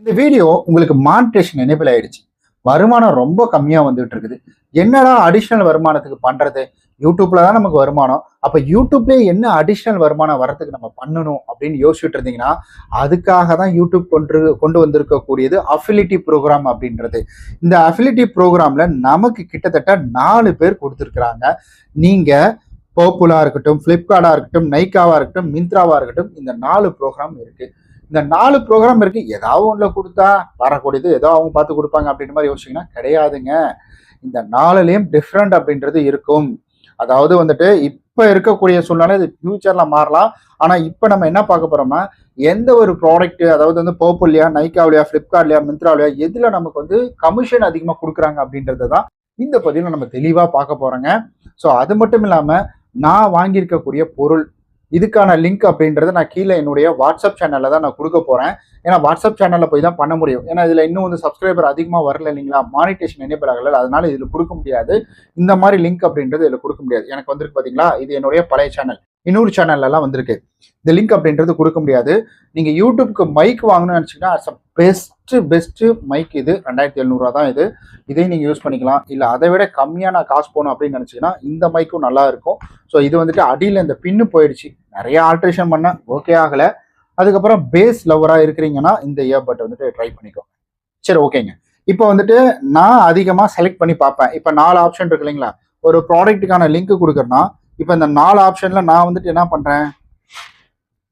இந்த வீடியோ உங்களுக்கு monetisation enable ஆயிடுச்சு. வருமானம் ரொம்ப கம்மியாக வந்துட்டு இருக்குது. என்னடா அடிஷ்னல் வருமானத்துக்கு பண்ணுறது யூடியூப்ல தான் நமக்கு வருமானம். அப்போ யூடியூப்லேயே என்ன அடிஷ்னல் வருமானம் வரத்துக்கு நம்ம பண்ணணும் அப்படின்னு யோசிச்சுட்டு இருந்தீங்கன்னா அதுக்காக தான் யூடியூப் கொண்டு கொண்டு வந்திருக்கக்கூடியது அஃபிலிட்டி ப்ரோக்ராம் அப்படின்றது. இந்த அஃபிலிட்டி ப்ரோக்ராமில் நமக்கு கிட்டத்தட்ட நாலு பேர் கொடுத்துருக்குறாங்க. நீங்கள் போப்புலா இருக்கட்டும் ஃப்ளிப்கார்ட்டாக இருக்கட்டும் நைக்காவாக இருக்கட்டும் மிந்த்ராவாக இருக்கட்டும் இந்த நாலு ப்ரோக்ராம் இருக்குது இந்த நாலு ப்ரோக்ராம் இருக்கு. ஏதாவது ஒன்றில் கொடுத்தா வரக்கூடியது ஏதோ அவங்க பார்த்து கொடுப்பாங்க அப்படின்ற மாதிரி யோசிச்சிங்கன்னா கிடையாதுங்க. இந்த நாலுலேயும் டிஃப்ரெண்ட் அப்படின்றது இருக்கும். அதாவது வந்துட்டு இப்போ இருக்கக்கூடிய சூழ்நிலை இது ஃபியூச்சரில் மாறலாம். ஆனால் இப்போ நம்ம என்ன பார்க்க போறோம்னா எந்த ஒரு ப்ராடக்ட் அதாவது வந்து போப்புலையா நைக்காவிலையா ஃப்ளிப்கார்ட்லையா மிந்த்ராவிலையா எதில் நமக்கு வந்து கமிஷன் அதிகமாக கொடுக்குறாங்க அப்படின்றது தான் இந்த பதிவில் நம்ம தெளிவாக பார்க்க போகிறோங்க ஸோ அது மட்டும் இல்லாமல் நான் வாங்கியிருக்கக்கூடிய பொருள் இதுக்கான லிங்க் அப்படின்றத நான் கீழே என்னுடைய வாட்ஸ்அப் சேனலில் தான் நான் கொடுக்க போகிறேன் ஏன்னா வாட்ஸ்அப் சேனலில் போய் தான் பண்ண முடியும். ஏன்னா இதில் இன்னும் வந்து சப்ஸ்கிரைபர் அதிகமாக வரல இல்லைங்களா? மானிட்டேஷன் எனேபிள் ஆகல. அதனால இதில் கொடுக்க முடியாது. இந்த மாதிரி லிங்க் அப்படின்றது இதில் கொடுக்க முடியாது. எனக்கு வந்திருக்கு பார்த்தீங்களா இது என்னுடைய பழைய சேனல் இன்னொரு சேனல்லலாம் வந்திருக்கு. இந்த லிங்க் அப்படின்றது கொடுக்க முடியாது. நீங்கள் யூடியூப்க்கு மைக் வாங்கணும்னு நினச்சிங்கன்னா இட்ஸ் பெஸ்ட்டு பெஸ்ட்டு மைக் இது. ரெண்டாயிரத்தி எழுநூறுவா தான் இது. இதையும் நீங்கள் யூஸ் பண்ணிக்கலாம். இல்லை அதை விட கம்மியாக நான் காசு போகணும் அப்படின்னு நினச்சிங்கன்னா இந்த மைக்கும் நல்லா இருக்கும். ஸோ இது வந்துட்டு அடியில் இந்த பின்னு போயிடுச்சு. நிறைய ஆல்ட்ரேஷன் பண்ண ஓகே ஆகலை. அதுக்கப்புறம் பேஸ் லவராக இருக்கிறீங்கன்னா இந்த இயர்பட் வந்துட்டு ட்ரை பண்ணிக்கோங்க. சரி ஓகேங்க இப்போ வந்துட்டு நான் அதிகமாக செலக்ட் பண்ணி பார்ப்பேன். இப்போ நாலு ஆப்ஷன் இருக்கு இல்லைங்களா? ஒரு ப்ராடக்ட்டுக்கான லிங்க் கொடுக்குறேன்னா இப்போ இந்த நாலு ஆப்ஷனில் நான் வந்துட்டு என்ன பண்ணுறேன்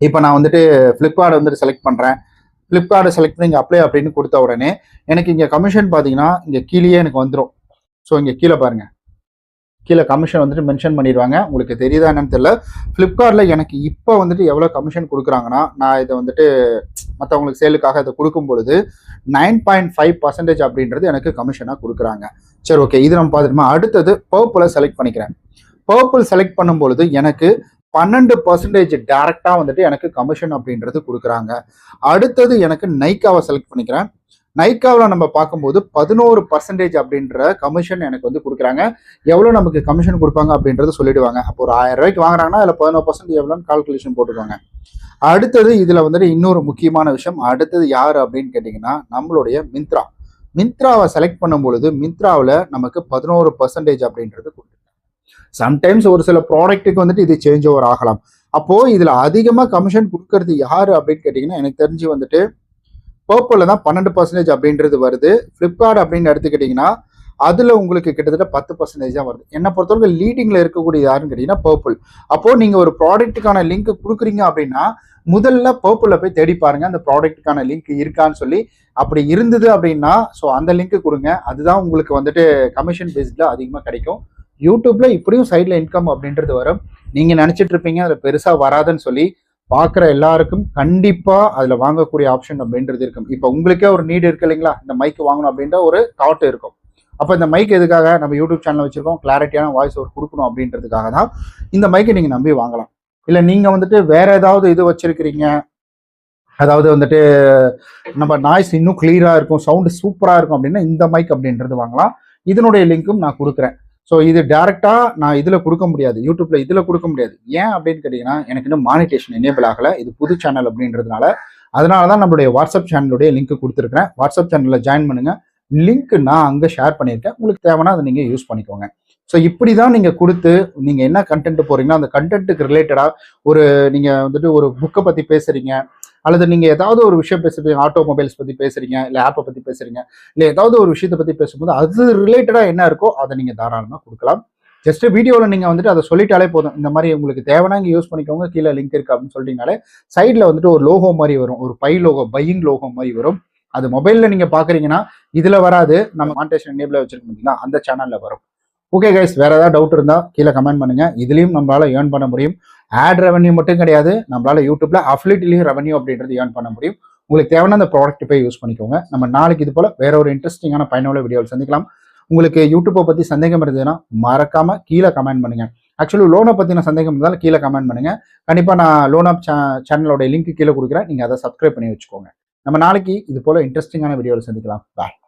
இப்போ நான் வந்துட்டு ஃப்ளிப்கார்ட் வந்துட்டு செலக்ட் பண்ணுறேன் ஃப்ளிப்கார்ட்டை செலக்ட் பண்ணி இங்கே அப்ளை அப்படின்னு கொடுத்த உடனே எனக்கு இங்கே கமிஷன் பார்த்தீங்கன்னா இங்கே கீழேயே எனக்கு வந்துடும் ஸோ இங்கே கீழே பாருங்கள் கீழே கமிஷன் வந்துட்டு மென்ஷன் பண்ணிடுவாங்க. உங்களுக்கு தெரியுதா என்னன்னு தெரியல. ஃப்ளிப்கார்ட்டில் எனக்கு இப்போ வந்துட்டு எவ்வளோ கமிஷன் கொடுக்குறாங்கன்னா நான் இதை வந்துட்டு மற்றவங்களுக்கு சேலுக்காக இதை கொடுக்கும் பொழுது நைன் பாயிண்ட் ஃபைவ் பர்சன்டேஜ் அப்படின்றது எனக்கு கமிஷனாக கொடுக்குறாங்க. சரி ஓகே இது நம்ம பார்த்துட்டுமா அடுத்தது பர்பிளை செலக்ட் பண்ணிக்கிறேன். பர்பிள் செலக்ட் பண்ணும்பொழுது எனக்கு பன்னெண்டு பர்சன்டேஜ் டேரெக்டாக வந்துட்டு எனக்கு கமிஷன் அப்படின்றது கொடுக்குறாங்க. அடுத்தது எனக்கு நைக்காவை செலக்ட் பண்ணிக்கிறேன். நைக்காவில் நம்ம பார்க்கும்போது பதினோரு பர்சன்டேஜ் அப்படின்ற கமிஷன் எனக்கு வந்து கொடுக்குறாங்க. எவ்வளோ நமக்கு கமிஷன் கொடுப்பாங்க அப்படின்றது சொல்லிடுவாங்க. அப்போ ஒரு ஆயிரம் ரூபாய்க்கு வாங்குறாங்கன்னா அதில் பதினோரு பர்சன்ட் எவ்வளோன்னு கால்குலேஷன் போட்டுருவாங்க. அடுத்தது இதில் வந்துட்டு இன்னொரு முக்கியமான விஷயம். அடுத்தது யார் அப்படின்னு கேட்டிங்கன்னா நம்மளுடைய மிந்த்ரா. மிந்த்ராவை செலக்ட் பண்ணும் பொழுது மிந்த்ராவில் நமக்கு பதினோரு பர்சன்டேஜ் அப்படின்றது கொடுத்துருக்காங்க சம்டைம்ஸ் ஒரு சில ப்ராடக்ட்டுக்கு வந்துட்டு இது சேஞ்ச் ஓவர் ஆகலாம். அப்போ இதுல அதிகமா கமிஷன் கொடுக்கறது யாரு அப்படின்னு கேட்டீங்கன்னா எனக்கு தெரிஞ்சு வந்துட்டு பர்பிளில் தான் பன்னெண்டு பர்சன்டேஜ் அப்படின்றது வருது. ஃப்ளிப்கார்ட் அப்படின்னு எடுத்துக்கிட்டிங்கன்னா அதில் உங்களுக்கு கிட்டத்தட்ட பத்து பர்சன்டேஜ் தான் வருது. என்னை பொறுத்தவரைக்கும் லீடிங்கில் இருக்கக்கூடிய யாருன்னு கேட்டிங்கன்னா பர்பிள் அப்போது நீங்கள் ஒரு ப்ராடக்ட்டுக்கான லிங்க் கொடுக்குறீங்க அப்படின்னா முதல்ல பர்பிளில் போய் தேடி பாருங்க அந்த ப்ராடக்ட்டுக்கான லிங்க் இருக்கான்னு சொல்லி. அப்படி இருந்தது அப்படின்னா ஸோ அந்த லிங்க் கொடுங்க. அதுதான் உங்களுக்கு வந்துட்டு கமிஷன் பேஸ்டில் அதிகமாக கிடைக்கும். யூடியூப்ல இப்படியும் சைடில் இன்கம் அப்படின்றது வரும். நீங்கள் நினச்சிட்டு இருப்பீங்க அதில் பெருசாக வராதுன்னு சொல்லி பார்க்குற எல்லாருக்கும் கண்டிப்பாக அதில் வாங்கக்கூடிய ஆப்ஷன் அப்படின்றது இருக்கும். இப்போ உங்களுக்கே ஒரு நீடு இருக்கு இல்லைங்களா? இந்த மைக் வாங்கணும் அப்படின்ற ஒரு தாட் இருக்கும். அப்போ இந்த மைக் எதுக்காக நம்ம யூடியூப் சேனல் வச்சுருக்கோம்? கிளாரிட்டியான வாய்ஸ் ஒரு கொடுக்கணும் அப்படின்றதுக்காக தான் இந்த மைக்கை நீங்கள் நம்பி வாங்கலாம். இல்லை நீங்கள் வந்துட்டு வேற ஏதாவது இது வச்சுருக்கிறீங்க. அதாவது வந்துட்டு நம்ம நாய்ஸ் இன்னும் கிளியராக இருக்கும் சவுண்டு சூப்பராக இருக்கும் அப்படின்னா இந்த மைக் அப்படின்றது வாங்கலாம். இதனுடைய லிங்க்கும் நான் கொடுக்குறேன். ஸோ இது டேரெக்டாக நான் இதில் கொடுக்க முடியாது. யூடியூப்ல இதில் கொடுக்க முடியாது. ஏன் அப்படின்னு கேட்டிங்கன்னா எனக்கு இன்னும் மானிட்டேஷன் எனேபிள் ஆகலை. இது புது சேனல் அப்படின்றதுனால. அதனால தான் நம்மளுடைய வாட்ஸ்அப் சேனலுடைய லிங்க் கொடுத்துருக்கேன் வாட்ஸ்அப் சேனலில் ஜாயின் பண்ணுங்கள் லிங்க் நான் அங்கே ஷேர் பண்ணியிருக்கேன். உங்களுக்கு தேவைன்னா அதை நீங்கள் யூஸ் பண்ணிக்கோங்க. ஸோ இப்படி தான் நீங்கள் கொடுத்து நீங்கள் என்ன கண்டென்ட் போகிறீங்களோ அந்த கண்டென்ட்டுக்கு ரிலேட்டடாக ஒரு நீங்கள் வந்துட்டு ஒரு புக்கை பற்றி பேசுகிறீங்க அல்லது நீங்க ஏதாவது ஒரு விஷயம் பேசுறீங்க ஆட்டோமொபைல்ஸ் பத்தி பேசுறீங்க இல்ல ஆப்பை பத்தி பேசுறீங்க இல்ல ஏதாவது ஒரு விஷயத்தை பத்தி பேசும்போது அது ரிலேட்டடா என்ன இருக்கோ அதை நீங்க தாராளமா கொடுக்கலாம். ஜஸ்ட் வீடியோவில் நீங்கள் வந்துட்டு அதை சொல்லிட்டாலே போதும். இந்த மாதிரி உங்களுக்கு தேவைன்னா இங்கே யூஸ் பண்ணிக்கோங்க. கீழே லிங்க் இருக்கு அப்படின்னு சொல்லிட்டீங்கனாலே சைடில் வந்துட்டு ஒரு லோகோ மாதிரி வரும். ஒரு பை லோகோ பையிங் லோகோ மாதிரி வரும். அது மொபைலில் நீங்கள் பார்க்குறீங்கன்னா இதில் வராது. நம்ம மாண்டேஷன் எனேபிள் வச்சிருக்கோம் அந்த சேனலில் வரும். ஓகே கைஸ் வேறு ஏதாவது டவுட் இருந்தால் கீழே கமெண்ட் பண்ணுங்க. இதுலேயும் நம்மளால் ஏர்ன் பண்ண முடியும். ஆட் ரெவன்யூ மட்டும் கிடையாது. நம்மளால யூடியூப்ல அஃபிலிட்லேயும் ரெவன்யூ அப்படின்றது ஏர்ன் பண்ண முடியும். உங்களுக்கு தேவையான அந்த ப்ராடக்ட் போய் யூஸ் பண்ணிக்கோங்க. நம்ம நாளைக்கு இது போல வேற ஒரு இன்ட்ரெஸ்டிங்கான பயனுள்ள வீடியோவில் சந்திக்கலாம். உங்களுக்கு யூடியூப்பை பற்றி சந்தேகம் இருந்ததுன்னா மறக்காம கீழே கமெண்ட் பண்ணுங்க. ஆக்சுவலி லோனை பற்றின சந்தேகம் இருந்தாலும் கீழே கமெண்ட் பண்ணுங்க. கண்டிப்பாக நான் லோன் ஆப் சேனலோட லிங்க் கீழே கொடுக்குறேன். நீங்கள் அதை சப்ஸ்கிரைப் பண்ணி வச்சுக்கோங்க. நம்ம நாளைக்கு இது போல இன்ட்ரெஸ்டிங்கான வீடியோவில் சந்திக்கலாம். பாய்